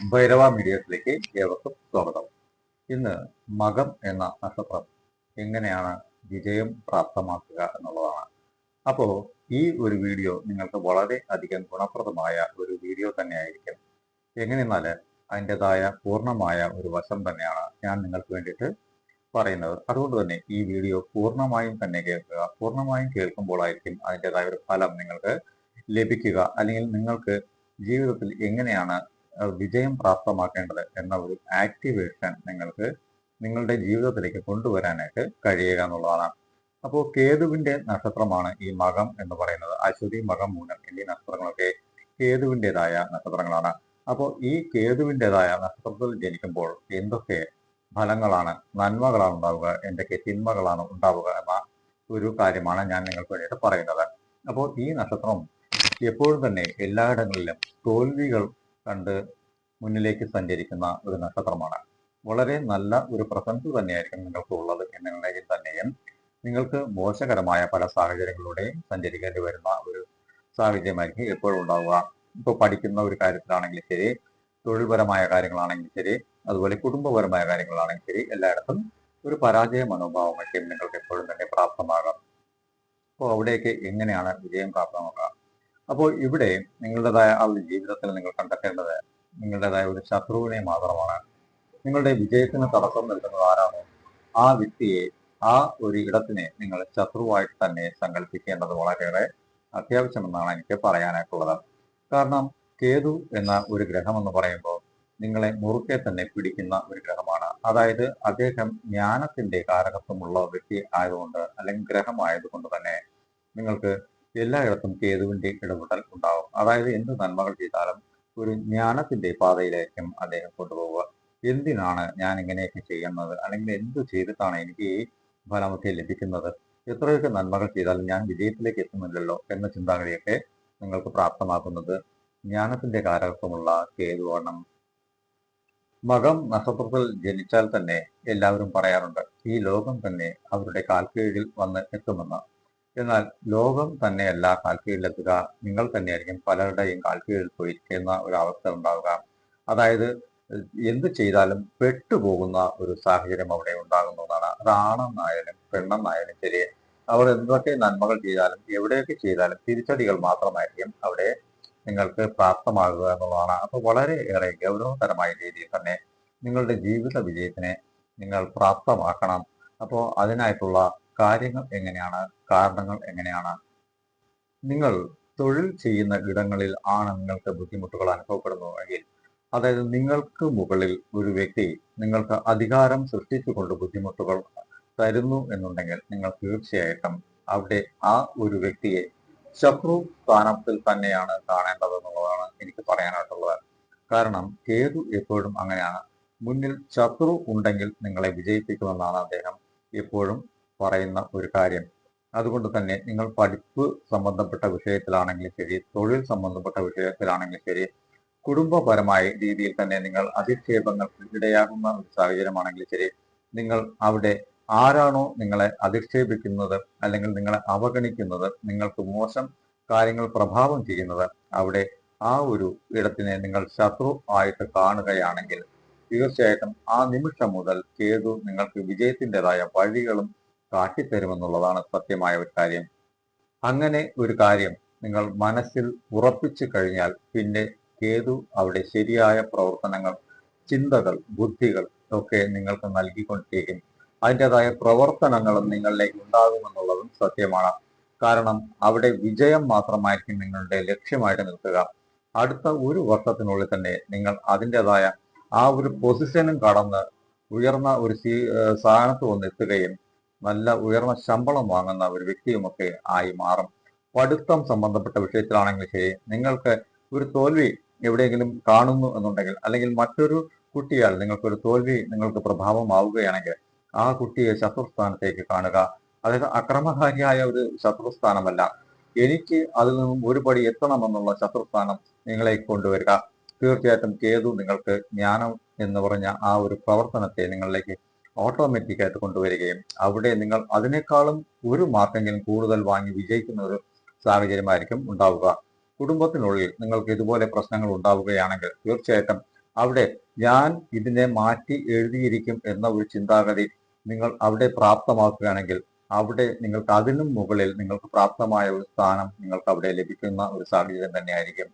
ഭൈരവ മീഡിയത്തിലേക്ക് ഏവർക്കും സ്വാഗതം. ഇന്ന് മകം എന്ന നക്ഷത്രം എങ്ങനെയാണ് വിജയം പ്രാപ്തമാക്കുക എന്നുള്ളതാണ്. അപ്പോൾ ഈ ഒരു വീഡിയോ നിങ്ങൾക്ക് വളരെ അധികം ഗുണപ്രദമായ ഒരു വീഡിയോ തന്നെയായിരിക്കും. എങ്ങനെയെന്നാൽ അതിന്റെതായ പൂർണമായ ഒരു വശം തന്നെയാണ് ഞാൻ നിങ്ങൾക്ക് വേണ്ടിയിട്ട് പറയുന്നത്. അതുകൊണ്ട് തന്നെ ഈ വീഡിയോ പൂർണമായും തന്നെ കേൾക്കുക പൂർണമായും കേൾക്കുമ്പോഴായിരിക്കും അതിന്റെതായ ഒരു ഫലം നിങ്ങൾക്ക് ലഭിക്കുക. അല്ലെങ്കിൽ നിങ്ങൾക്ക് ജീവിതത്തിൽ എങ്ങനെയാണ് വിജയം പ്രാപ്തമാക്കേണ്ടത് എന്ന ഒരു ആക്ടിവേഷൻ നിങ്ങൾക്ക് നിങ്ങളുടെ ജീവിതത്തിലേക്ക് കൊണ്ടുവരാനായിട്ട് കഴിയുക എന്നുള്ളതാണ്. അപ്പോൾ കേതുവിന്റെ നക്ഷത്രമാണ് ഈ മകം എന്ന് പറയുന്നത്. അശ്വതി മകം മൂനം എന്നീ നക്ഷത്രങ്ങളൊക്കെ കേതുവിന്റെതായ നക്ഷത്രങ്ങളാണ്. അപ്പോൾ ഈ കേതുവിന്റെതായ നക്ഷത്രത്തിൽ ജനിക്കുമ്പോൾ എന്തൊക്കെ ഫലങ്ങളാണ് നന്മകളാണ് ഉണ്ടാവുക എന്തൊക്കെ തിന്മകളാണ് ഉണ്ടാവുക എന്ന ഒരു കാര്യമാണ് ഞാൻ നിങ്ങൾക്ക് വേണ്ടിയിട്ട് പറയുന്നത്. അപ്പോൾ ഈ നക്ഷത്രം എപ്പോഴും തന്നെ എല്ലായിടങ്ങളിലും തോൽവികൾ കണ്ട് മുന്നിലേക്ക് സഞ്ചരിക്കുന്ന ഒരു നക്ഷത്രമാണ്. വളരെ നല്ല ഒരു പ്രസൻസ് തന്നെയായിരിക്കും നിങ്ങൾക്ക് ഉള്ളത് എന്നുണ്ടെങ്കിൽ തന്നെയും നിങ്ങൾക്ക് മോശകരമായ പല സാഹചര്യങ്ങളിലൂടെയും സഞ്ചരിക്കേണ്ടി വരുന്ന ഒരു സാഹചര്യമായിരിക്കും എപ്പോഴും ഉണ്ടാവുക. ഇപ്പോൾ പഠിക്കുന്ന ഒരു കാര്യത്തിലാണെങ്കിലും ശരി തൊഴിൽപരമായ കാര്യങ്ങളാണെങ്കിലും ശരി അതുപോലെ കുടുംബപരമായ കാര്യങ്ങളാണെങ്കിൽ ശരി എല്ലായിടത്തും ഒരു പരാജയ മനോഭാവമൊക്കെ നിങ്ങൾക്ക് എപ്പോഴും തന്നെ പ്രാപ്തമാകാം. അപ്പോൾ അവിടെയൊക്കെ എങ്ങനെയാണ് വിജയം പ്രാപ്തമാക്കുക അപ്പോൾ ഇവിടെ നിങ്ങളുടേതായ ആ ഒരു ജീവിതത്തിൽ നിങ്ങൾ കണ്ടെത്തേണ്ടത് നിങ്ങളുടേതായ ഒരു ശത്രുവിനെ മാത്രമാണ്. നിങ്ങളുടെ വിജയത്തിന് തടസ്സം നിൽക്കുന്നത് ആരാണോ? ആ വ്യക്തിയെ ആ ഒരു ഇടത്തിനെ നിങ്ങൾ ശത്രുവായിട്ട് തന്നെ സങ്കല്പിക്കേണ്ടത് വളരെയേറെ അത്യാവശ്യമെന്നാണ് എനിക്ക് പറയാനായിട്ടുള്ളത്. കാരണം കേതു എന്ന ഒരു ഗ്രഹം എന്ന് പറയുമ്പോൾ നിങ്ങളെ മുറുക്കെ തന്നെ പിടിക്കുന്ന ഒരു ഗ്രഹമാണ്. അതായത് അദ്ദേഹം ജ്ഞാനത്തിന്റെ കാരകത്വമുള്ള വ്യക്തി ആയതുകൊണ്ട് അല്ലെങ്കിൽ ഗ്രഹമായതുകൊണ്ട് തന്നെ നിങ്ങൾക്ക് എല്ലായിടത്തും കേതുവിന്റെ ഇടപെടൽ ഉണ്ടാവും അതായത് എന്ത് നന്മകൾ ചെയ്താലും ഒരു ജ്ഞാനത്തിന്റെ പാതയിലേക്കും അദ്ദേഹം കൊണ്ടുപോവുക. എന്തിനാണ് ഞാൻ ഇങ്ങനെയൊക്കെ ചെയ്യുന്നത്? അല്ലെങ്കിൽ എന്ത് ചെയ്തിട്ടാണ് എനിക്ക് ഈ ഫലമൊക്കെ ലഭിക്കുന്നത്? എത്രയൊക്കെ നന്മകൾ ചെയ്താലും ഞാൻ വിജയത്തിലേക്ക് എത്തുന്നില്ലല്ലോ എന്ന ചിന്താഗതിയൊക്കെ നിങ്ങൾക്ക് പ്രാപ്തമാക്കുന്നത് ജ്ഞാനത്തിന്റെ കാരകത്വമുള്ള കേതുവാണ് മകം നക്ഷത്രത്തിൽ ജനിച്ചാൽ തന്നെ എല്ലാവരും പറയാറുണ്ട് ഈ ലോകം തന്നെ അവരുടെ കാൽക്കീഴിൽ വന്ന് എത്തുമെന്ന്. എന്നാൽ ലോകം തന്നെയല്ല കാൽക്കീഴിലെത്തുക. നിങ്ങൾ തന്നെയായിരിക്കും പലരുടെയും കാൽക്കീഴിൽ പോയിരിക്കുന്ന ഒരു അവസ്ഥ ഉണ്ടാവുക. അതായത് എന്ത് ചെയ്താലും പെട്ടുപോകുന്ന ഒരു സാഹചര്യം അവിടെ ഉണ്ടാകുന്നതാണ് അത് ആണെന്നായാലും പെണ്ണെന്നായാലും ശരി അവർ എന്തൊക്കെ നന്മകൾ ചെയ്താലും എവിടെയൊക്കെ ചെയ്താലും തിരിച്ചടികൾ മാത്രമായിരിക്കും അവിടെ നിങ്ങൾക്ക് പ്രാപ്തമാകുക എന്നുള്ളതാണ്. അപ്പോൾ വളരെ ഏറെ ഗൗരവതരമായ രീതിയിൽ തന്നെ നിങ്ങളുടെ ജീവിത വിജയത്തിനെ നിങ്ങൾ പ്രാപ്തമാക്കണം. അപ്പോൾ അതിനായിട്ടുള്ള കാര്യങ്ങൾ എങ്ങനെയാണ്? കാരണങ്ങൾ എങ്ങനെയാണ്? നിങ്ങൾ തൊഴിൽ ചെയ്യുന്ന ഇടങ്ങളിൽ ആണ് നിങ്ങൾക്ക് ബുദ്ധിമുട്ടുകൾ അനുഭവപ്പെടുന്നുവെങ്കിൽ അതായത് നിങ്ങൾക്ക് മുകളിൽ ഒരു വ്യക്തി നിങ്ങൾക്ക് അധികാരം സൃഷ്ടിച്ചുകൊണ്ട് ബുദ്ധിമുട്ടുകൾ തരുന്നു എന്നുണ്ടെങ്കിൽ നിങ്ങൾ തീർച്ചയായിട്ടും അവിടെ ആ ഒരു വ്യക്തിയെ ശത്രു സ്ഥാനത്തിൽ തന്നെയാണ് കാണേണ്ടത് എന്നുള്ളതാണ് എനിക്ക് പറയാനായിട്ടുള്ളത്. കാരണം കേതു എപ്പോഴും അങ്ങനെയാണ്. മുന്നിൽ ശത്രു ഉണ്ടെങ്കിൽ നിങ്ങളെ വിജയിപ്പിക്കുമെന്നാണ് അദ്ദേഹം എപ്പോഴും പറയുന്ന ഒരു കാര്യം. അതുകൊണ്ട് തന്നെ നിങ്ങൾ പഠിപ്പ് സംബന്ധപ്പെട്ട വിഷയത്തിലാണെങ്കിലും ശരി തൊഴിൽ സംബന്ധപ്പെട്ട വിഷയത്തിലാണെങ്കിലും ശരി കുടുംബപരമായ രീതിയിൽ തന്നെ നിങ്ങൾ അധിക്ഷേപങ്ങൾക്ക് ഇടയാകുന്ന ഒരു സാഹചര്യമാണെങ്കിൽ ശരി നിങ്ങൾ അവിടെ ആരാണോ നിങ്ങളെ അധിക്ഷേപിക്കുന്നത് അല്ലെങ്കിൽ നിങ്ങളെ അവഗണിക്കുന്നത് നിങ്ങൾക്ക് മോശം കാര്യങ്ങൾ പ്രഭാവം ചെയ്യുന്നത് അവിടെ ആ ഒരു ഇടത്തിനെ നിങ്ങൾ ശത്രു ആയിട്ട് കാണുകയാണെങ്കിൽ തീർച്ചയായിട്ടും ആ നിമിഷം മുതൽ കേതു നിങ്ങൾക്ക് വിജയത്തിന്റെതായ വഴികളും കാട്ടിത്തരുമെന്നുള്ളതാണ് സത്യമായ ഒരു കാര്യം. അങ്ങനെ ഒരു കാര്യം നിങ്ങൾ മനസ്സിൽ ഉറപ്പിച്ചു കഴിഞ്ഞാൽ പിന്നെ കേതു അവിടെ ശരിയായ പ്രവർത്തനങ്ങൾ ചിന്തകൾ ബുദ്ധികൾ ഒക്കെ നിങ്ങൾക്ക് നൽകിക്കൊണ്ടിരിക്കും. അതിന്റെതായ പ്രവർത്തനങ്ങളും നിങ്ങളിലേക്ക് ഉണ്ടാകുമെന്നുള്ളതും സത്യമാണ്. കാരണം അവിടെ വിജയം മാത്രമായിരിക്കും നിങ്ങളുടെ ലക്ഷ്യമായിട്ട് നിൽക്കുക. അടുത്ത ഒരു വർഷത്തിനുള്ളിൽ തന്നെ നിങ്ങൾ അതിന്റെതായ ആ ഒരു പൊസിഷനും കടന്ന് ഉയർന്ന ഒരു സ്ഥാനത്ത് വന്ന് എത്തുകയും നല്ല ഉയർന്ന ശമ്പളം വാങ്ങുന്ന ഒരു വ്യക്തിയുമൊക്കെ ആയി മാറും. പഠിത്തം സംബന്ധപ്പെട്ട വിഷയത്തിലാണെങ്കിൽ ശരി നിങ്ങൾക്ക് ഒരു തോൽവി എവിടെയെങ്കിലും കാണുന്നു എന്നുണ്ടെങ്കിൽ അല്ലെങ്കിൽ മറ്റൊരു കുട്ടിയാൽ നിങ്ങൾക്കൊരു തോൽവി നിങ്ങൾക്ക് പ്രഭാവമാവുകയാണെങ്കിൽ ആ കുട്ടിയെ ശത്രുസ്ഥാനത്തേക്ക് കാണുക. അതായത് അക്രമകാരിയായ ഒരു ശത്രുസ്ഥാനമല്ല. എനിക്ക് അതിൽ നിന്നും ഒരു പടി എത്തണമെന്നുള്ള ശത്രുസ്ഥാനം നിങ്ങളെ കൊണ്ടുവരിക. തീർച്ചയായിട്ടും കേതു നിങ്ങൾക്ക് ജ്ഞാനം എന്ന് പറഞ്ഞ ആ ഒരു പ്രവർത്തനത്തെ നിങ്ങളിലേക്ക് ഓട്ടോമാറ്റിക് ആയിട്ട് കൊണ്ടുവരികയും അവിടെ നിങ്ങൾ അതിനേക്കാളും ഒരു മാർക്കെങ്കിലും കൂടുതൽ വാങ്ങി വിജയിക്കുന്ന ഒരു സാഹചര്യമായിരിക്കും ഉണ്ടാവുക. കുടുംബത്തിനുള്ളിൽ നിങ്ങൾക്ക് ഇതുപോലെ പ്രശ്നങ്ങൾ ഉണ്ടാവുകയാണെങ്കിൽ തീർച്ചയായിട്ടും അവിടെ ഞാൻ ഇതിനെ മാറ്റി എഴുതിയിരിക്കും എന്ന ഒരു ചിന്താഗതി നിങ്ങൾ അവിടെ പ്രാപ്തമാക്കുകയാണെങ്കിൽ അവിടെ നിങ്ങൾക്ക് അതിനും മുകളിൽ നിങ്ങൾക്ക് പ്രാപ്തമായ ഒരു സ്ഥാനം നിങ്ങൾക്ക് അവിടെ ലഭിക്കുന്ന ഒരു സാഹചര്യം തന്നെയായിരിക്കും.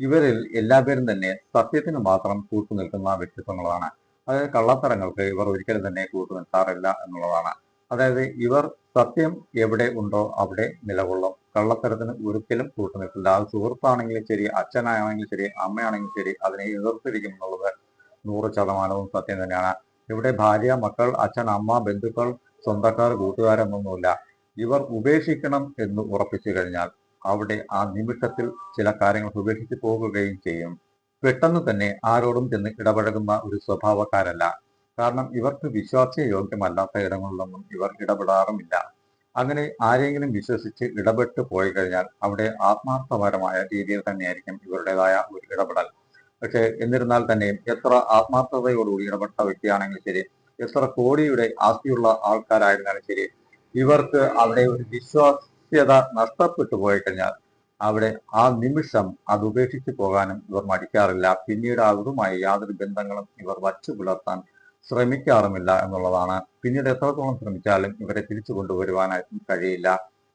ഇവരിൽ എല്ലാവരും തന്നെ സത്യത്തിന് മാത്രം കൂട്ടു നിൽക്കുന്ന വ്യക്തിത്വങ്ങളാണ്. അതായത് കള്ളത്തരങ്ങൾക്ക് ഇവർ ഒരിക്കലും തന്നെ കൂട്ടു നിൽക്കാറില്ല എന്നുള്ളതാണ്. അതായത് ഇവർ സത്യം എവിടെ ഉണ്ടോ അവിടെ നിലകൊള്ളും. കള്ളത്തരത്തിന് ഒരിക്കലും കൂട്ടു നിൽക്കില്ല. അത് സുഹൃത്താണെങ്കിലും ശരി അച്ഛനാണെങ്കിലും ശരി അമ്മയാണെങ്കിലും ശരി അതിനെ എതിർത്തിരിക്കും എന്നുള്ളത് നൂറ് ശതമാനവും സത്യം തന്നെയാണ്. ഇവിടെ ഭാര്യ മക്കൾ അച്ഛൻ അമ്മ ബന്ധുക്കൾ സ്വന്തക്കാർ കൂട്ടുകാരെന്നൊന്നുമില്ല ഇവർ ഉപേക്ഷിക്കണം എന്ന് ഉറപ്പിച്ചു കഴിഞ്ഞാൽ അവിടെ ആ നിമിഷത്തിൽ ചില കാര്യങ്ങൾ ഉപേക്ഷിച്ച് പോകുകയും ചെയ്യും. പെട്ടെന്ന് തന്നെ ആരോടും ചെന്ന് ഇടപഴകുന്ന ഒരു സ്വഭാവക്കാരല്ല. കാരണം ഇവർക്ക് വിശ്വാസയോഗ്യമല്ലാത്ത ഇടങ്ങളിലൊന്നും ഇവർ ഇടപെടാറുമില്ല. അങ്ങനെ ആരെങ്കിലും വിശ്വസിച്ച് ഇടപെട്ട് പോയി കഴിഞ്ഞാൽ അവിടെ ആത്മാർത്ഥപരമായ രീതിയിൽ തന്നെയായിരിക്കും ഇവരുടേതായ ഒരു ഇടപെടൽ. പക്ഷെ എന്നിരുന്നാൽ തന്നെയും എത്ര ആത്മാർത്ഥതയോടുകൂടി ഇടപെട്ട വ്യക്തിയാണെങ്കിലും ശരി എത്ര കോടിയുടെ ആസ്തിയുള്ള ആൾക്കാരായിരുന്നാലും ശരി ഇവർക്ക് അവിടെ ഒരു വിശ്വാസ്യത നഷ്ടപ്പെട്ടു പോയി കഴിഞ്ഞാൽ അവിടെ ആ നിമിഷം അത് ഉപേക്ഷിച്ചു പോകാനും ഇവർ മടിക്കാറില്ല. പിന്നീട് അവരുമായി യാതൊരു ബന്ധങ്ങളും ഇവർ വച്ചു പുലർത്താൻ ശ്രമിക്കാറുമില്ല എന്നുള്ളതാണ്. പിന്നീട് എത്രത്തോളം ശ്രമിച്ചാലും ഇവരെ തിരിച്ചു കൊണ്ടുവരുവാനായിട്ടും കഴിയില്ല.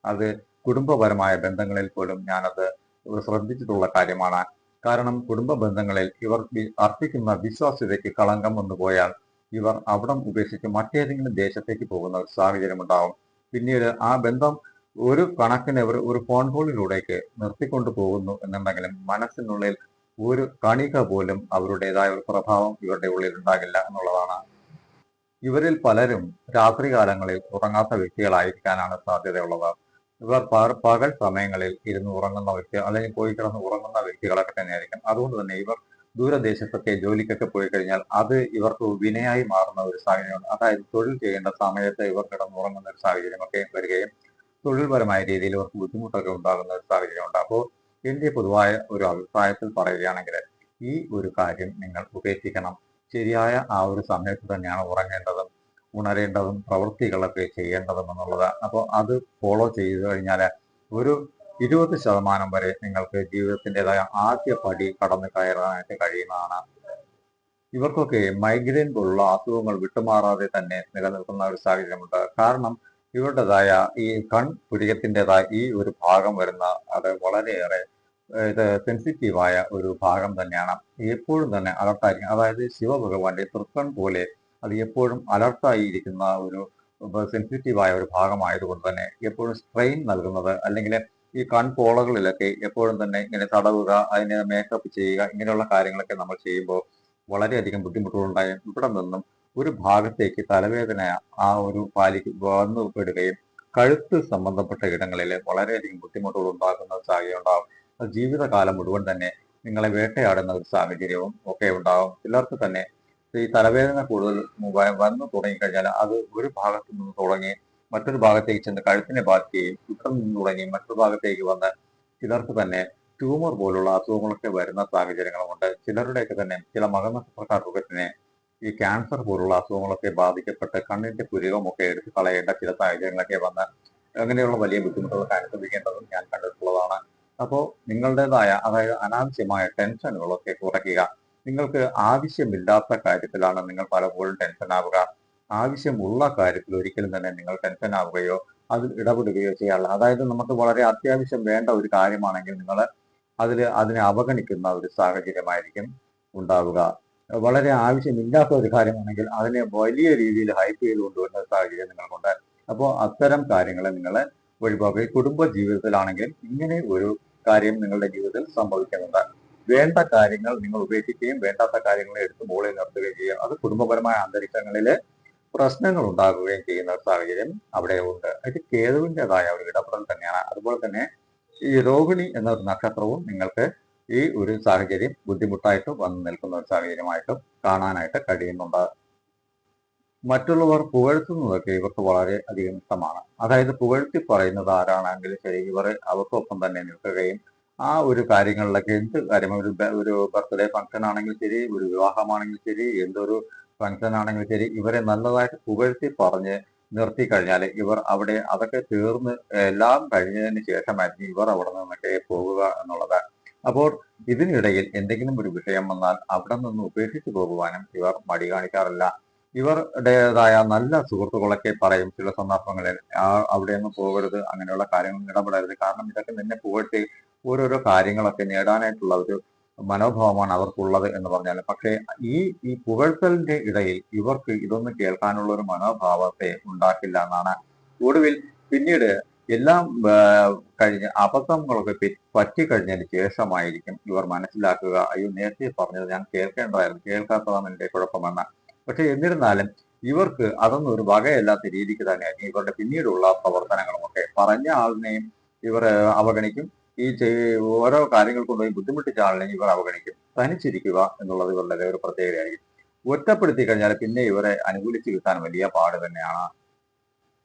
അത് കുടുംബപരമായ ബന്ധങ്ങളിൽ പോലും ഞാനത് ശ്രദ്ധിച്ചിട്ടുള്ള കാര്യമാണ്. കാരണം കുടുംബ ബന്ധങ്ങളിൽ ഇവർ അർപ്പിക്കുന്ന വിശ്വാസ്യതയ്ക്ക് കളങ്കം വന്നു പോയാൽ ഇവർ അവിടം ഉപേക്ഷിച്ച് മറ്റേതെങ്കിലും ദേശത്തേക്ക് പോകുന്ന ഒരു സാഹചര്യം ഉണ്ടാവും പിന്നീട് ആ ബന്ധം ഒരു കണക്കിന് ഒരു ഒരു ഫോൺ കോളിലൂടെയൊക്കെ നിർത്തിക്കൊണ്ടു പോകുന്നു എന്നുണ്ടെങ്കിലും മനസ്സിനുള്ളിൽ ഒരു കണിക പോലും അവരുടേതായ ഒരു പ്രഭാവം ഇവരുടെ ഉള്ളിൽ ഉണ്ടാകില്ല എന്നുള്ളതാണ്. ഇവരിൽ പലരും രാത്രികാലങ്ങളിൽ ഉറങ്ങാത്ത വ്യക്തികളായിരിക്കാനാണ് സാധ്യതയുള്ളത്. ഇവർ പകൽ സമയങ്ങളിൽ ഇരുന്ന് ഉറങ്ങുന്ന വ്യക്തി അല്ലെങ്കിൽ പോയി കിടന്ന് ഉറങ്ങുന്ന വ്യക്തികളൊക്കെ തന്നെയായിരിക്കും. അതുകൊണ്ട് തന്നെ ഇവർ ദൂരദേശത്തൊക്കെ ജോലിക്കൊക്കെ പോയി കഴിഞ്ഞാൽ അത് ഇവർക്ക് വിനയായി മാറുന്ന ഒരു സാഹചര്യമാണ് അതായത് തൊഴിൽ ചെയ്യേണ്ട സമയത്ത് ഇവർ കിടന്നുറങ്ങുന്ന ഒരു സാഹചര്യമൊക്കെ വരികയും തൊഴിൽപരമായ രീതിയിൽ അവർക്ക് ബുദ്ധിമുട്ടൊക്കെ ഉണ്ടാകുന്ന ഒരു സാഹചര്യമുണ്ട്. അപ്പോൾ എന്റെ പൊതുവായ ഒരു അഭിപ്രായത്തിൽ പറയുകയാണെങ്കിൽ ഈ ഒരു കാര്യം നിങ്ങൾ ഉപേക്ഷിക്കണം. ശരിയായ ആ ഒരു സമയത്ത് തന്നെയാണ് ഉറങ്ങേണ്ടതും ഉണരേണ്ടതും പ്രവൃത്തികളൊക്കെ ചെയ്യേണ്ടതും എന്നുള്ളത്. അപ്പോൾ അത് ഫോളോ ചെയ്തു കഴിഞ്ഞാൽ ഒരു ഇരുപത് ശതമാനം വരെ നിങ്ങൾക്ക് ജീവിതത്തിന്റെതായ ആദ്യ പടി കടന്നു കയറാനായിട്ട് കഴിയുന്നതാണ്. ഇവർക്കൊക്കെ മൈഗ്രെയിൻ പോലുള്ള അസുഖങ്ങൾ വിട്ടുമാറാതെ തന്നെ നിലനിൽക്കുന്ന ഒരു സാഹചര്യമുണ്ട്. കാരണം ഇവരുടേതായ ഈ കൺ പുരികത്തിന്റെതായ ഈ ഒരു ഭാഗം വരുന്ന അത് വളരെയേറെ ഇത് സെൻസിറ്റീവായ ഒരു ഭാഗം തന്നെയാണ്. എപ്പോഴും തന്നെ അലർട്ടായിരിക്കും. അതായത് ശിവഭഗവാന്റെ തൃക്കൺ പോലെ അത് എപ്പോഴും അലർട്ടായി ഇരിക്കുന്ന ഒരു സെൻസിറ്റീവായ ഒരു ഭാഗമായതുകൊണ്ട് തന്നെ എപ്പോഴും സ്ട്രെയിൻ നൽകുന്നത് അല്ലെങ്കിൽ ഈ കൺപോളകളിലൊക്കെ എപ്പോഴും തന്നെ ഇങ്ങനെ തടവുക അതിനെ മേക്കപ്പ് ചെയ്യുക ഇങ്ങനെയുള്ള കാര്യങ്ങളൊക്കെ നമ്മൾ ചെയ്യുമ്പോൾ വളരെയധികം ബുദ്ധിമുട്ടുകളുണ്ടായി. ഇവിടെ നിന്നും ഒരു ഭാഗത്തേക്ക് തലവേദന ആ ഒരു പാലിക്ക് വന്നു പെടുകയും കഴുത്ത് സംബന്ധപ്പെട്ട ഇടങ്ങളിൽ വളരെയധികം ബുദ്ധിമുട്ടുകൾ ഉണ്ടാക്കുന്ന സാഹചര്യം ഉണ്ടാകും അത് ജീവിതകാലം മുഴുവൻ തന്നെ നിങ്ങളെ വേട്ടയാടുന്ന ഒരു സാഹചര്യവും ഒക്കെ ഉണ്ടാകും ചിലർക്ക് തന്നെ ഈ തലവേദന കൂടുതൽ വന്നു തുടങ്ങിക്കഴിഞ്ഞാൽ അത് ഒരു ഭാഗത്ത് നിന്ന് തുടങ്ങി മറ്റൊരു ഭാഗത്തേക്ക് ചെന്ന് കഴുത്തിനെ ബാധിക്കുകയും ഇവിടെ നിന്ന് തുടങ്ങി മറ്റൊരു ഭാഗത്തേക്ക് വന്ന് ചിലർക്ക് തന്നെ ട്യൂമർ പോലുള്ള അസുഖങ്ങളൊക്കെ വരുന്ന സാഹചര്യങ്ങളുമുണ്ട്. ചിലരുടെയൊക്കെ തന്നെ ചില മകനക്ഷത്രക്കാർക്കൊക്കെ തന്നെ ഈ ക്യാൻസർ പോലുള്ള അസുഖങ്ങളൊക്കെ ബാധിക്കപ്പെട്ട് കണ്ണിന്റെ പുരുകമൊക്കെ എടുത്ത് കളയേണ്ട ചില സാഹചര്യങ്ങളൊക്കെ വന്ന് അങ്ങനെയുള്ള വലിയ ബുദ്ധിമുട്ടുകളൊക്കെ അനുഭവിക്കേണ്ടതും ഞാൻ കണ്ടിട്ടുള്ളതാണ്. അപ്പോൾ നിങ്ങളുടേതായ അതായത് അനാവശ്യമായ ടെൻഷനുകളൊക്കെ കുറയ്ക്കുക. നിങ്ങൾക്ക് ആവശ്യമില്ലാത്ത കാര്യത്തിലാണ് നിങ്ങൾ പലപ്പോഴും ടെൻഷൻ ആവുക ആവശ്യമുള്ള കാര്യത്തിൽ ഒരിക്കലും തന്നെ നിങ്ങൾ ടെൻഷൻ ആവുകയോ അതിൽ ഇടപെടുകയോ ചെയ്യാറില്ല. അതായത് നമുക്ക് വളരെ അത്യാവശ്യം വേണ്ട ഒരു കാര്യമാണെങ്കിൽ നിങ്ങൾ അതിൽ അതിനെ അവഗണിക്കുന്ന ഒരു സാഹചര്യമായിരിക്കും ഉണ്ടാവുക. വളരെ ആവശ്യമില്ലാത്ത ഒരു കാര്യമാണെങ്കിൽ അതിനെ വലിയ രീതിയിൽ ഹൈപ്പ് ചെയ്ത് കൊണ്ടുവരുന്ന സാഹചര്യം നിങ്ങൾക്കുണ്ട്. അപ്പോൾ അത്തരം കാര്യങ്ങളെ നിങ്ങൾ ഒഴിവാക്കുക കുടുംബ ജീവിതത്തിലാണെങ്കിലും ഇങ്ങനെ ഒരു കാര്യം നിങ്ങളുടെ ജീവിതത്തിൽ സംഭവിക്കുന്നുണ്ട്. വേണ്ട കാര്യങ്ങൾ നിങ്ങൾ ഉപേക്ഷിക്കുകയും വേണ്ടാത്ത കാര്യങ്ങളെ എടുത്ത് മുകളിൽ നിർത്തുകയും ചെയ്യുക. അത് കുടുംബപരമായ അന്തരീക്ഷങ്ങളിൽ പ്രശ്നങ്ങൾ ഉണ്ടാകുകയും ചെയ്യുന്ന സാഹചര്യം അവിടെ ഉണ്ട്. അത് കേതുവിന്റെതായ ഒരു ഇടപെടൽ തന്നെയാണ്. അതുപോലെ തന്നെ ഈ രോഹിണി എന്നൊരു നക്ഷത്രവും നിങ്ങൾക്ക് ഈ ഒരു സാഹചര്യം ബുദ്ധിമുട്ടായിട്ട് വന്നു നിൽക്കുന്ന ഒരു സാഹചര്യമായിട്ടും കാണാനായിട്ട് കഴിയുന്നുണ്ട്. മറ്റുള്ളവർ പുകഴ്ത്തുന്നതൊക്കെ ഇവർക്ക് വളരെ അധികം ഇഷ്ടമാണ്. അതായത് പുകഴ്ത്തി പറയുന്നത് ആരാണെങ്കിലും ശരി ഇവർ അവർക്കൊപ്പം തന്നെ നിൽക്കുകയും ആ ഒരു കാര്യങ്ങളിലൊക്കെ എന്ത് കാര്യം? ഒരു ഒരു ബർത്ത്ഡേ ഫംഗ്ഷൻ ആണെങ്കിൽ ശരി ഒരു വിവാഹമാണെങ്കിൽ ശരി എന്തൊരു ഫംഗ്ഷൻ ആണെങ്കിൽ ശരി ഇവരെ നല്ലതായിട്ട് പുകഴ്ത്തി പറഞ്ഞ് നിർത്തി കഴിഞ്ഞാൽ ഇവർ അവിടെ അതൊക്കെ തീർന്ന് എല്ലാം കഴിഞ്ഞതിന് ശേഷമായിരിക്കും ഇവർ അവിടെ നിന്നൊക്കെ പോകുക എന്നുള്ളത്. അപ്പോൾ ഇതിനിടയിൽ എന്തെങ്കിലും ഒരു വിഷയം വന്നാൽ അവിടെ നിന്ന് ഉപേക്ഷിച്ചു പോകുവാനും ഇവർ മടി കാണിക്കാറില്ല. ഇവരുടേതായ നല്ല സുഹൃത്തുക്കളൊക്കെ പറയും ചില സന്ദർഭങ്ങളിൽ ആ അവിടെ ഒന്നും പോകരുത് അങ്ങനെയുള്ള കാര്യങ്ങൾ ഇടപെടരുത്. കാരണം ഇതൊക്കെ നിന്നെ പോയിട്ട് ഓരോരോ കാര്യങ്ങളൊക്കെ നേടാനായിട്ടുള്ള ഒരു മനോഭാവമാണ് അവർക്കുള്ളത് എന്ന് പറഞ്ഞാൽ പക്ഷേ ഈ ഈ പുകഴ്ത്തലിന്റെ ഇടയിൽ ഇവർക്ക് ഇതൊന്നും കേൾക്കാനുള്ള ഒരു മനോഭാവത്തെ ഉണ്ടാക്കില്ല എന്നാണ് ഒടുവിൽ പിന്നീട് എല്ലാം കഴിഞ്ഞ് അബദ്ധങ്ങളൊക്കെ പറ്റിക്കഴിഞ്ഞതിന് ശേഷമായിരിക്കും ഇവർ മനസ്സിലാക്കുക. അയ്യോ നേരത്തെ പറഞ്ഞത് ഞാൻ കേൾക്കേണ്ടതായിരുന്നു. കേൾക്കാത്തതാണ് എന്റെ കുഴപ്പമെന്ന്. പക്ഷെ എന്നിരുന്നാലും ഇവർക്ക് അതൊന്നും ഒരു വകയല്ലാത്ത രീതിക്ക് തന്നെയായിരിക്കും ഇവരുടെ പിന്നീടുള്ള പ്രവർത്തനങ്ങളുമൊക്കെ പറഞ്ഞ ആളിനെയും ഇവർ അവഗണിക്കും. ഈ ഓരോ കാര്യങ്ങൾ കൊണ്ടുപോയി ബുദ്ധിമുട്ടിച്ച ആളിനെയും ഇവർ അവഗണിക്കും. തനിച്ചിരിക്കുക എന്നുള്ളത് ഇവരുടെ ഒരു പ്രത്യേകതയായിരിക്കും. ഒറ്റപ്പെടുത്തി കഴിഞ്ഞാൽ പിന്നെ ഇവരെ അനുകൂലിച്ച് കിട്ടാൻ വലിയ പാട് തന്നെയാണ്.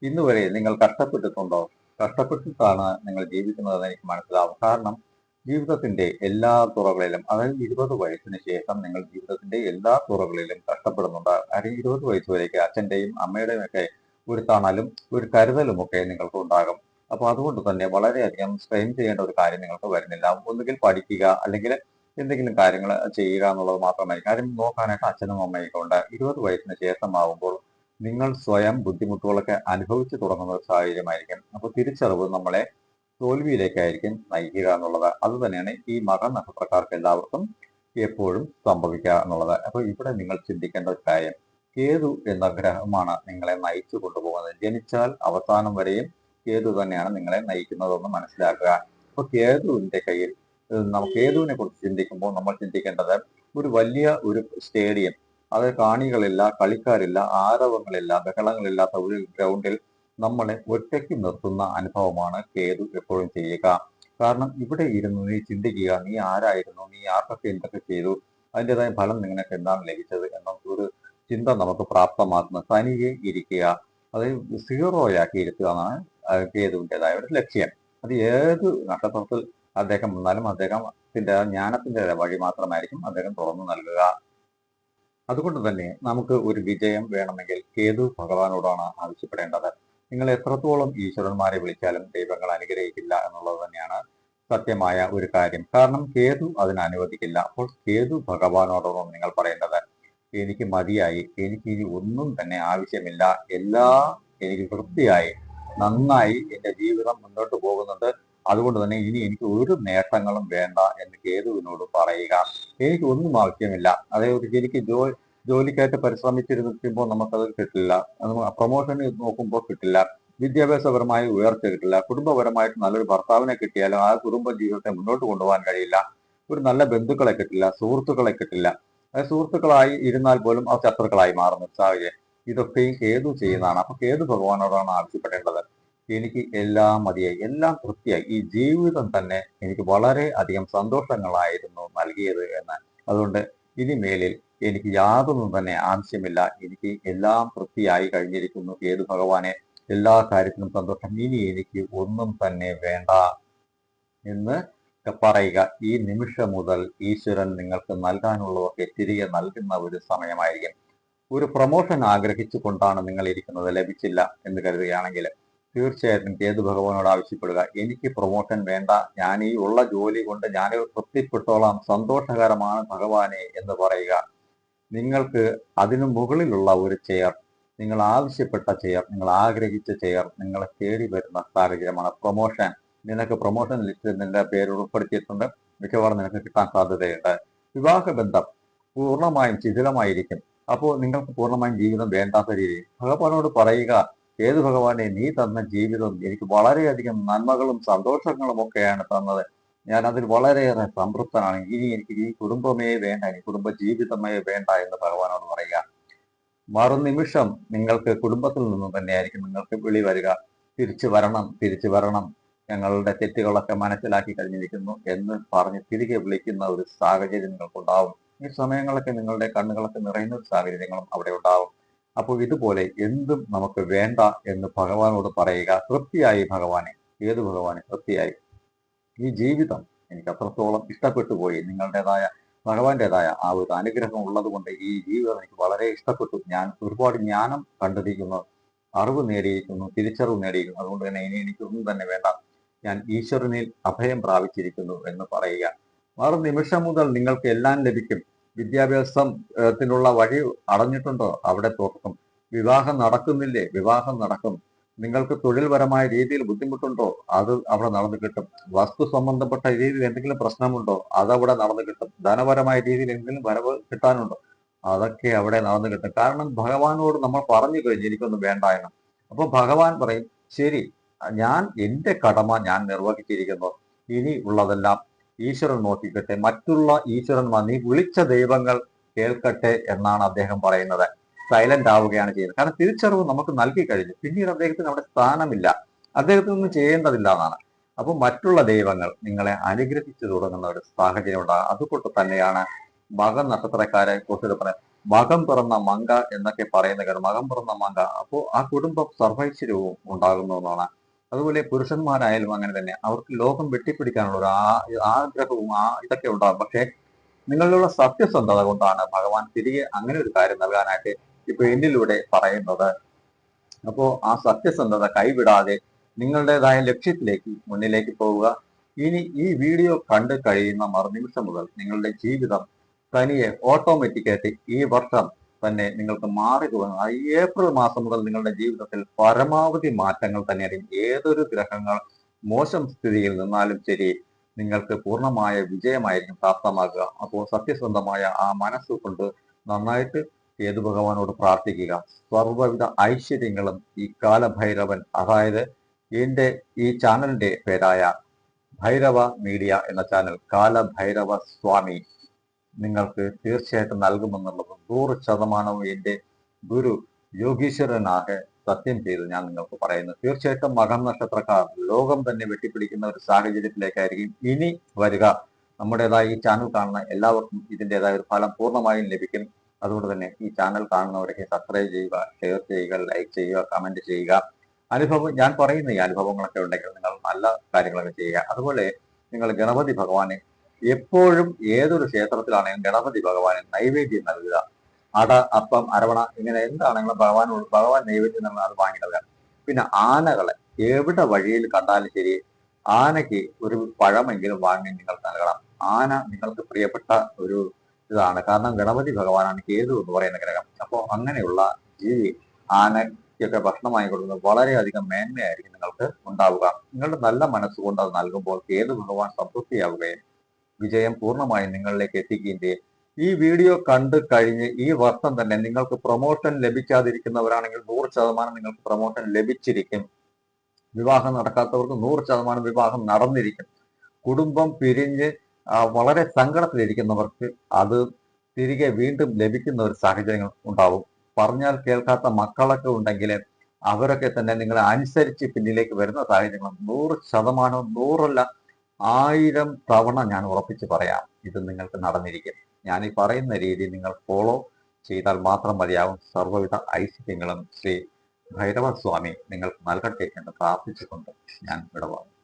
ഇന്നുവരെ നിങ്ങൾ കഷ്ടപ്പെട്ടിട്ടുണ്ടോ? കഷ്ടപ്പെട്ടിട്ടാണ് നിങ്ങൾ ജീവിക്കുന്നതെന്ന് എനിക്ക് മനസ്സിലാവും. കാരണം ജീവിതത്തിന്റെ എല്ലാ തുറകളിലും അതായത് ഇരുപത് വയസ്സിന് ശേഷം നിങ്ങൾ ജീവിതത്തിന്റെ എല്ലാ തുറകളിലും കഷ്ടപ്പെടുന്നുണ്ട്. അല്ലെങ്കിൽ ഇരുപത് വയസ്സ് വരേക്ക് അച്ഛന്റെയും അമ്മയുടെയും ഒക്കെ ഒരു തണലും ഒരു കരുതലും ഒക്കെ നിങ്ങൾക്ക് ഉണ്ടാകും. അപ്പോൾ അതുകൊണ്ട് തന്നെ വളരെയധികം സ്ട്രെയിൻ ചെയ്യേണ്ട ഒരു കാര്യം നിങ്ങൾക്ക് വരുന്നില്ല. ഒന്നുകിൽ പഠിക്കുക അല്ലെങ്കിൽ എന്തെങ്കിലും കാര്യങ്ങൾ ചെയ്യുക എന്നുള്ളത് മാത്രമായിരിക്കും. കാര്യം നോക്കാനായിട്ട് അച്ഛനും അമ്മയൊക്കെ ഉണ്ട്. ഇരുപത് വയസ്സിന് ശേഷമാകുമ്പോൾ നിങ്ങൾ സ്വയം ബുദ്ധിമുട്ടുകളൊക്കെ അനുഭവിച്ചു തുടങ്ങുന്ന ഒരു സാഹചര്യമായിരിക്കും. അപ്പോൾ തിരിച്ചറിവ് നമ്മളെ തോൽവിയിലേക്കായിരിക്കും നയിക്കുക എന്നുള്ളത്. അത് തന്നെയാണ് ഈ മക നക്ഷത്രക്കാർക്ക് എല്ലാവർക്കും എപ്പോഴും സംഭവിക്കുക എന്നുള്ളത്. അപ്പോൾ ഇവിടെ നിങ്ങൾ ചിന്തിക്കേണ്ട ഒരു കാര്യം കേതു എന്ന ഗ്രഹമാണ് നിങ്ങളെ നയിച്ചു കൊണ്ടുപോകുന്നത്. ജനിച്ചാൽ അവസാനം വരെയും കേതു തന്നെയാണ് നിങ്ങളെ നയിക്കുന്നതെന്ന് മനസ്സിലാക്കുക. അപ്പൊ കേതുവിന്റെ കയ്യിൽ നമുക്ക് കേതുവിനെ കുറിച്ച് ചിന്തിക്കുമ്പോൾ നമ്മൾ ചിന്തിക്കേണ്ടത് ഒരു വലിയ ഒരു സ്റ്റേഡിയം അത് കാണികളില്ല കളിക്കാരില്ല ആരവങ്ങളില്ല ബഹളങ്ങളില്ലാത്ത ഒരു ഗ്രൗണ്ടിൽ നമ്മളെ ഒറ്റയ്ക്ക് നിർത്തുന്ന അനുഭവമാണ് കേതു എപ്പോഴും ചെയ്യുക. കാരണം ഇവിടെ ഇരുന്ന് നീ ചിന്തിക്കുക നീ ആരായിരുന്നു നീ ആർക്കൊക്കെ എന്തൊക്കെ ചെയ്തു അതിന്റെതായ ഫലം നിനക്ക് എന്താണ് ലഭിച്ചത് എന്ന ഒരു ചിന്ത നമുക്ക് പ്രാപ്തമാക്കുന്ന തനിയെ ഇരിക്കുക. അത് സീറോയാക്കി ഇരുത്തുക എന്നാണ് കേതുവിന്റെതായ ഒരു ലക്ഷ്യം. അത് ഏത് നക്ഷത്രത്തിൽ അദ്ദേഹം വന്നാലും അദ്ദേഹത്തിന്റെ ജ്ഞാനത്തിന്റെ വഴി മാത്രമായിരിക്കും അദ്ദേഹം തുറന്നു നൽകുക. അതുകൊണ്ട് തന്നെ നമുക്ക് ഒരു വിജയം വേണമെങ്കിൽ കേതു ഭഗവാനോടാണ് ആവശ്യപ്പെടേണ്ടത്. നിങ്ങൾ എത്രത്തോളം ഈശ്വരന്മാരെ വിളിച്ചാലും ദൈവങ്ങൾ അനുഗ്രഹിക്കില്ല എന്നുള്ളത് തന്നെയാണ് സത്യമായ ഒരു കാര്യം. കാരണം കേതു അതിന് അനുവദിക്കില്ല. അപ്പോൾ കേതു ഭഗവാനോടൊന്നും നിങ്ങൾ പറയേണ്ടത് എനിക്ക് മതിയായി എനിക്ക് ഇനി ഒന്നും തന്നെ ആവശ്യമില്ല. എല്ലാ എനിക്ക് വൃത്തിയായി നന്നായി എന്റെ ജീവിതം മുന്നോട്ട് പോകുന്നുണ്ട് അതുകൊണ്ട് തന്നെ ഇനി എനിക്ക് ഒരു നേട്ടങ്ങളും വേണ്ട എന്ന് കേതുവിനോട് പറയുക. എനിക്ക് ഒന്നും ആവശ്യമില്ല. അതായത് എനിക്ക് ജോലി ജോലിക്കായിട്ട് പരിശ്രമിച്ചിരുന്നിരിക്കുമ്പോൾ നമുക്കത് കിട്ടില്ല. പ്രൊമോഷൻ നോക്കുമ്പോൾ കിട്ടില്ല. വിദ്യാഭ്യാസപരമായി ഉയർച്ച കിട്ടില്ല കുടുംബപരമായിട്ട് നല്ലൊരു ഭർത്താവിനെ കിട്ടിയാലും ആ കുടുംബ ജീവിതത്തെ മുന്നോട്ട് കൊണ്ടുപോകാൻ കഴിയില്ല. ഒരു നല്ല ബന്ധുക്കളെ കിട്ടില്ല സുഹൃത്തുക്കളെ കിട്ടില്ല. സുഹൃത്തുക്കളായി ഇരുന്നാൽ പോലും അവർ ശത്രുക്കളായി മാറുന്ന സാഹചര്യം. ഇതൊക്കെയും കേതു ചെയ്യുന്നതാണ്. അപ്പൊ കേതു ഭഗവാനോടാണ് ആവശ്യപ്പെടേണ്ടത്. എനിക്ക് എല്ലാം മതിയായി എല്ലാം തൃപ്തിയായി. ഈ ജീവിതം തന്നെ എനിക്ക് വളരെ അധികം സന്തോഷങ്ങളായിരുന്നു നൽകിയത് എന്ന്. അതുകൊണ്ട് ഇനി മേലിൽ എനിക്ക് യാതൊന്നും തന്നെ ആവശ്യമില്ല. എനിക്ക് എല്ലാം തൃപ്തിയായി കഴിഞ്ഞിരിക്കുന്നു. ഏത് ഭഗവാനെ എല്ലാ കാര്യത്തിനും സന്തോഷം. ഇനി എനിക്ക് ഒന്നും തന്നെ വേണ്ട എന്ന് പറയുക. ഈ നിമിഷം മുതൽ ഈശ്വരൻ നിങ്ങൾക്ക് നൽകാനുള്ളതൊക്കെ തിരികെ നൽകുന്ന ഒരു സമയമായിരിക്കും. ഒരു പ്രൊമോഷൻ ആഗ്രഹിച്ചു കൊണ്ടാണ് നിങ്ങൾ ഇരിക്കുന്നത്. ലഭിച്ചില്ല എന്ന് കരുതുകയാണെങ്കിൽ തീർച്ചയായിട്ടും കേതു ഭഗവാനോട് ആവശ്യപ്പെടുക. എനിക്ക് പ്രൊമോഷൻ വേണ്ട. ഞാൻ ഈ ഉള്ള ജോലി കൊണ്ട് ഞാൻ തൃപ്തിപ്പെട്ടോളാം. സന്തോഷകരമാണ് ഭഗവാനെ എന്ന് പറയുക. നിങ്ങൾക്ക് അതിനു മുകളിലുള്ള ഒരു ചെയർ നിങ്ങൾ ആവശ്യപ്പെട്ട ചെയർ നിങ്ങൾ ആഗ്രഹിച്ച ചെയർ നിങ്ങളെ തേടി വരുന്ന സാഹചര്യമാണ് പ്രൊമോഷൻ നിനക്ക് പ്രൊമോഷൻ ലിസ്റ്റിൽ നിന്റെ പേര് ഉൾപ്പെടുത്തിയിട്ടുണ്ട്. മിക്കവാറും നിനക്ക് കിട്ടാൻ സാധ്യതയുണ്ട്. വിവാഹ ബന്ധം പൂർണമായും ശിഥിലമായിരിക്കും. അപ്പോൾ നിങ്ങൾക്ക് പൂർണമായും ജീവിതം വേണ്ടാത്ത രീതി ഭഗവാനോട് പറയുക. ഏത് ഭഗവാനെ നീ തന്ന ജീവിതം എനിക്ക് വളരെയധികം നന്മകളും സന്തോഷങ്ങളും ഒക്കെയാണ് തന്നത്. ഞാൻ അതിൽ വളരെയേറെ സംതൃപ്തനാണ്. ഇനി എനിക്ക് ഈ കുടുംബമേ വേണ്ട ഇനി കുടുംബ ജീവിതമേ വേണ്ട എന്ന് ഭഗവാനോട് പറയുക. മറുനിമിഷം നിങ്ങൾക്ക് കുടുംബത്തിൽ നിന്ന് തന്നെയായിരിക്കും നിങ്ങൾക്ക് വിളി വരിക. തിരിച്ചു വരണം തിരിച്ചു വരണം. ഞങ്ങളുടെ തെറ്റുകളൊക്കെ മനസ്സിലാക്കി കഴിഞ്ഞിരിക്കുന്നു എന്ന് പറഞ്ഞ് തിരികെ വിളിക്കുന്ന ഒരു സാഹചര്യം നിങ്ങൾക്കുണ്ടാവും. ഈ സമയങ്ങളൊക്കെ നിങ്ങളുടെ കണ്ണുകളൊക്കെ നിറയുന്ന ഒരു സാഹചര്യങ്ങളും അവിടെ ഉണ്ടാവും. അപ്പോൾ ഇതുപോലെ എന്തും നമുക്ക് വേണ്ട എന്ന് ഭഗവാനോട് പറയുക തൃപ്തിയായി ഭഗവാനെ. ഏത് ഭഗവാനെ? തൃപ്തിയായി. ഈ ജീവിതം എനിക്ക് അത്രത്തോളം ഇഷ്ടപ്പെട്ടു പോയി. നിങ്ങളുടേതായ ഭഗവാന്റേതായ ആ ഒരു അനുഗ്രഹം ഉള്ളത് കൊണ്ട് ഈ ജീവിതം എനിക്ക് വളരെ ഇഷ്ടപ്പെട്ടു. ഞാൻ ഒരുപാട് ജ്ഞാനം കണ്ടിരിക്കുന്നു അറിവ് നേടിയിരിക്കുന്നു തിരിച്ചറിവ് നേടിയിരിക്കുന്നു. അതുകൊണ്ട് തന്നെ ഇനി എനിക്കൊന്നും തന്നെ വേണ്ട. ഞാൻ ഈശ്വരനിൽ അഭയം പ്രാപിച്ചിരിക്കുന്നു എന്ന് പറയുക. മറു നിമിഷം മുതൽ നിങ്ങൾക്ക് എല്ലാം ലഭിക്കും. വിദ്യാഭ്യാസത്തിനുള്ള വഴി അടഞ്ഞിട്ടുണ്ടോ അവിടെ തുറക്കും വിവാഹം നടക്കുന്നില്ലേ? വിവാഹം നടക്കും. നിങ്ങൾക്ക് തൊഴിൽപരമായ രീതിയിൽ ബുദ്ധിമുട്ടുണ്ടോ? അത് അവിടെ നടന്നു കിട്ടും. വസ്തു സംബന്ധപ്പെട്ട രീതിയിൽ എന്തെങ്കിലും പ്രശ്നമുണ്ടോ? അതവിടെ നടന്നു കിട്ടും. ധനപരമായ രീതിയിൽ എന്തെങ്കിലും വരവ് കിട്ടാനുണ്ടോ? അതൊക്കെ അവിടെ നടന്നു കിട്ടും. കാരണം ഭഗവാനോട് നമ്മൾ പറഞ്ഞു കഴിഞ്ഞു എനിക്കൊന്നും വേണ്ട എന്ന്. അപ്പൊ ഭഗവാൻ പറയും ശരി ഞാൻ എന്റെ കടമ ഞാൻ നിർവഹിച്ചിരിക്കുന്നു. ഇനി ഉള്ളതെല്ലാം ഈശ്വരൻ നോക്കിക്കട്ടെ. മറ്റുള്ള ഈശ്വരന്മാർ നീ വിളിച്ച ദൈവങ്ങൾ കേൾക്കട്ടെ എന്നാണ് അദ്ദേഹം പറയുന്നത്. സൈലന്റ് ആവുകയാണ് ചെയ്യുന്നത്. കാരണം തിരിച്ചറിവ് നമുക്ക് നൽകി കഴിഞ്ഞു. പിന്നീട് അദ്ദേഹത്തിന് അവിടെ സ്ഥാനമില്ല. അദ്ദേഹത്തിന് ഒന്നും ചെയ്യേണ്ടതില്ല എന്നാണ്. അപ്പൊ മറ്റുള്ള ദൈവങ്ങൾ നിങ്ങളെ അനുഗ്രഹിച്ചു തുടങ്ങുന്ന ഒരു സാഹചര്യം ഉണ്ടാകും. അതുകൊണ്ട് തന്നെയാണ് മകം നക്ഷത്രക്കാരെ കുറിച്ചിട്ട് പറയാം മകം പിറന്ന മങ്ക എന്നൊക്കെ പറയുന്ന കാര്യം മകം പിറന്ന മങ്ക. അപ്പോൾ ആ കുടുംബം സർവൈശ്വര്യവും ഉണ്ടാകുന്നു എന്നാണ് അതുപോലെ പുരുഷന്മാരായാലും അങ്ങനെ തന്നെ അവർക്ക് ലോകം വെട്ടിപ്പിടിക്കാനുള്ള ഒരു ആഗ്രഹവും ആ ഇതൊക്കെ ഉണ്ടാകും പക്ഷേ നിങ്ങളിലുള്ള സത്യസന്ധത കൊണ്ടാണ് ഭഗവാൻ തിരികെ അങ്ങനെ ഒരു കാര്യം നൽകാനായിട്ട് ഇപ്പൊ എന്നിലൂടെ പറയുന്നത്. അപ്പോ ആ സത്യസന്ധത കൈവിടാതെ നിങ്ങളുടേതായ ലക്ഷ്യത്തിലേക്ക് മുന്നിലേക്ക് പോവുക. ഇനി ഈ വീഡിയോ കണ്ടു കഴിയുന്ന മറുനിമിഷം മുതൽ നിങ്ങളുടെ ജീവിതം തനിയെ ഓട്ടോമാറ്റിക്കായിട്ട് ഈ വർഷം തന്നെ നിങ്ങൾക്ക് മാറി തുടങ്ങും ആ ഏപ്രിൽ മാസം മുതൽ നിങ്ങളുടെ ജീവിതത്തിൽ പരമാവധി മാറ്റങ്ങൾ തന്നെയായിരിക്കും. ഏതൊരു ഗ്രഹങ്ങൾ മോശം സ്ഥിതിയിൽ നിന്നാലും ശരി നിങ്ങൾക്ക് പൂർണമായ വിജയമായിരിക്കും പ്രാപ്തമാക്കുക അപ്പോൾ സത്യസന്ധമായ ആ മനസ്സ് കൊണ്ട് നന്നായിട്ട് ഏതു ഭഗവാനോട് പ്രാർത്ഥിക്കുക. സർവവിധ ഐശ്വര്യങ്ങളും ഈ കാലഭൈരവൻ അതായത് എന്റെ ഈ ചാനലിന്റെ പേരായ ഭൈരവ മീഡിയ എന്ന ചാനൽ കാലഭൈരവ സ്വാമി നിങ്ങൾക്ക് തീർച്ചയായിട്ടും നൽകുമെന്നുള്ളത് നൂറ് ശതമാനവും എന്റെ ഗുരു യോഗീശ്വരനാകെ സത്യം ചെയ്ത് ഞാൻ നിങ്ങൾക്ക് പറയുന്നു. തീർച്ചയായിട്ടും മകം നക്ഷത്രക്കാർ ലോകം തന്നെ വെട്ടിപ്പിടിക്കുന്ന ഒരു സാഹചര്യത്തിലേക്കായിരിക്കും ഇനി വരിക. നമ്മുടേതായ ഈ ചാനൽ കാണുന്ന എല്ലാവർക്കും ഇതിന്റെതായ ഒരു ഫലം പൂർണമായും ലഭിക്കും. അതുകൊണ്ട് തന്നെ ഈ ചാനൽ കാണുന്നവരൊക്കെ സബ്സ്ക്രൈബ് ചെയ്യുക ഷെയർ ചെയ്യുക ലൈക്ക് ചെയ്യുക കമന്റ് ചെയ്യുക. അനുഭവം ഞാൻ പറയുന്ന ഈ അനുഭവങ്ങളൊക്കെ ഉണ്ടെങ്കിൽ നിങ്ങൾ നല്ല കാര്യങ്ങളൊക്കെ ചെയ്യുക. അതുപോലെ നിങ്ങൾ ഗണപതി ഭഗവാനെ എപ്പോഴും ഏതൊരു ക്ഷേത്രത്തിലാണെങ്കിലും ഗണപതി ഭഗവാന് നൈവേദ്യം നൽകുക. അട അപ്പം അരവണ ഇങ്ങനെ എന്താണെങ്കിലും ഭഗവാനോട് ഭഗവാൻ നൈവേദ്യം നൽകുക അത് വാങ്ങി നൽകുക. പിന്നെ ആനകളെ എവിടെ വഴിയിൽ കണ്ടാലും ശരി ആനയ്ക്ക് ഒരു പഴമെങ്കിലും വാങ്ങി നിങ്ങൾ നൽകണം. ആന നിങ്ങൾക്ക് പ്രിയപ്പെട്ട ഒരു ഇതാണ്. കാരണം ഗണപതി ഭഗവാനാണ് കേതു എന്ന് പറയുന്ന ഗ്രഹം. അപ്പോൾ അങ്ങനെയുള്ള ജീവി ആനയ്ക്കൊക്കെ ഭക്ഷണമായി കൊടുക്കുന്നത് വളരെയധികം മേന്മയായിരിക്കും നിങ്ങൾക്ക് ഉണ്ടാവുക. നിങ്ങളുടെ നല്ല മനസ്സുകൊണ്ട് അത് നൽകുമ്പോൾ കേതു ഭഗവാൻ സംതൃപ്തിയാവുകയും വിജയം പൂർണമായും നിങ്ങളിലേക്ക് എത്തിക്കുകയും ചെയ്യും. ഈ വീഡിയോ കണ്ടു കഴിഞ്ഞ് ഈ വർഷം തന്നെ നിങ്ങൾക്ക് പ്രൊമോഷൻ ലഭിക്കാതിരിക്കുന്നവരാണെങ്കിൽ നൂറ് ശതമാനം നിങ്ങൾക്ക് പ്രൊമോഷൻ ലഭിച്ചിരിക്കും. വിവാഹം നടക്കാത്തവർക്ക് നൂറ് ശതമാനം വിവാഹം നടന്നിരിക്കും. കുടുംബം പിരിഞ്ഞ് വളരെ സങ്കടത്തിലിരിക്കുന്നവർക്ക് അത് തിരികെ വീണ്ടും ലഭിക്കുന്ന ഒരു സാഹചര്യങ്ങൾ ഉണ്ടാവും. പറഞ്ഞാൽ കേൾക്കാത്ത മക്കളൊക്കെ ഉണ്ടെങ്കിൽ അവരൊക്കെ തന്നെ നിങ്ങളെ അനുസരിച്ച് പിന്നിലേക്ക് വരുന്ന സാഹചര്യങ്ങൾ നൂറ് ശതമാനവും നൂറല്ല ആയിരം തവണ ഞാൻ ഉറപ്പിച്ച് പറയാം ഇത് നിങ്ങൾക്ക് നടന്നിരിക്കും ഞാൻ ഈ പറയുന്ന രീതി നിങ്ങൾ ഫോളോ ചെയ്താൽ മാത്രം മതിയാവും. സർവവിധ ഐശ്വര്യങ്ങളും ശ്രീ ഭൈരവ സ്വാമി നിങ്ങൾക്ക് നൽകട്ടെ എന്ന് പ്രാർത്ഥിച്ചുകൊണ്ട് ഞാൻ വിടവാങ്ങും